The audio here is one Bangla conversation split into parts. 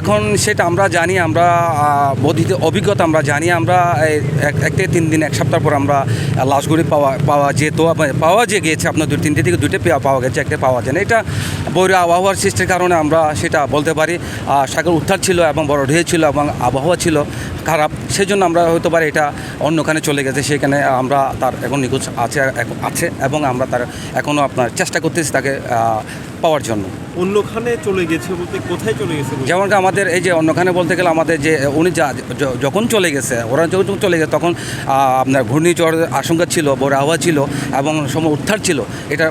এখন সেটা আমরা জানি, আমরা বধিত অভিজ্ঞতা আমরা জানি, আমরা এক তিন দিন, এক সপ্তাহ পর আমরা লাশগুলি পাওয়া পাওয়া যেত পাওয়া যে গিয়েছে, আপনার দু তিনটে থেকে দুটো পাওয়া গেছে, একটা পাওয়া যায় না। এটা বৈর আবহাওয়ার সৃষ্টির কারণে আমরা সেটা বলতে পারি। সাগর উত্থার ছিল এবং বড় ঢেউ ছিল এবং আবহাওয়া ছিল। খারাপ সেই জন্য আমরা হয়তো পারি এটা অন্যখানে চলে গেছে সেখানে আমরা তার এখন নিখোঁজ আছে আছে এবং আমরা তার এখনও আপনার চেষ্টা করতেছি তাকে পাওয়ার জন্য। অন্যখানে চলে গেছে বলতে কোথায় চলে গেছে যেমন আমাদের এই যে অন্যখানে বলতে গেলে আমাদের যে উনি যা যখন চলে গেছে ওরা যখন চলে গেছে তখন আপনার ঘূর্ণিঝড় আশঙ্কা ছিল বড় আবহাওয়া ছিল এবং সময় উত্থার ছিল। এটা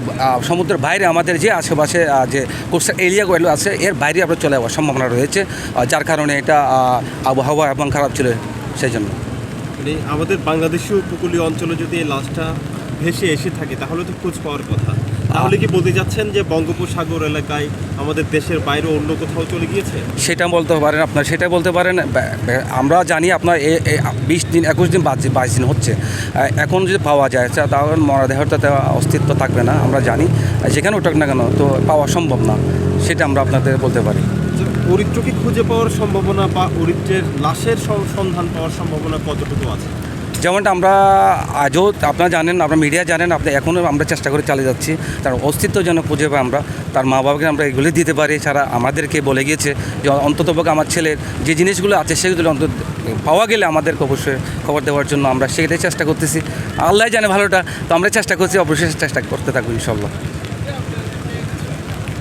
সমুদ্রের বাইরে আমাদের যে আশেপাশে যে কোস্টাল এরিয়াগুলো আছে এর বাইরে আমরা চলে যাওয়ার সম্ভাবনা রয়েছে। যার কারণে এটা আবহাওয়া এবং খারাপ ছিল। সেই জন্য। মানে আমাদের বাংলাদেশীয় উপকূলীয় অঞ্চলে যদি এই লাশটা ভেসে এসে থাকে তাহলে তো খোঁজ পাওয়ার কথা। তাহলে কি বলতে যাচ্ছেন যে বঙ্গোপসাগর এলাকায় আমাদের দেশের বাইরে অন্য কোথাও চলে গিয়েছে? সেটা বলতে পারেন আপনার সেটা বলতে পারেন আমরা জানি আপনার এ বিশ দিন একুশ দিন বাইশ বাইশ দিন হচ্ছে। এখন যদি পাওয়া যায় তাহলে মরাদেহর তাতে অস্তিত্ব থাকবে না আমরা জানি। যেখানে উঠাক না কেন তো পাওয়া সম্ভব না সেটা আমরা আপনাদের বলতে পারি। অরিত্রকে খুঁজে পাওয়ার সম্ভাবনা বা অরিত্রের লাশের সন্ধান পাওয়ার সম্ভাবনা কতটুকু আছে? যেমনটা আমরা আজও আপনারা জানেন, আপনারা মিডিয়া জানেন, আপনি এখনও আমরা চেষ্টা করে চালিয়ে যাচ্ছি। তার অস্তিত্ব যেন খুঁজে পাই আমরা, তার মা বাবাকে আমরা এগুলি দিতে পারি ছাড়া আমাদেরকে বলে গিয়েছে যে অন্তত আমার ছেলের যে জিনিসগুলো আছে সেগুলো অন্তত পাওয়া গেলে আমাদেরকে অবশ্যই খবর দেওয়ার জন্য আমরা সেটাই চেষ্টা করতেছি। আল্লাহ জানে ভালোটা, তো আমরা চেষ্টা করছি, অবশ্যই চেষ্টা করতে থাকব ইনশাল্লাহ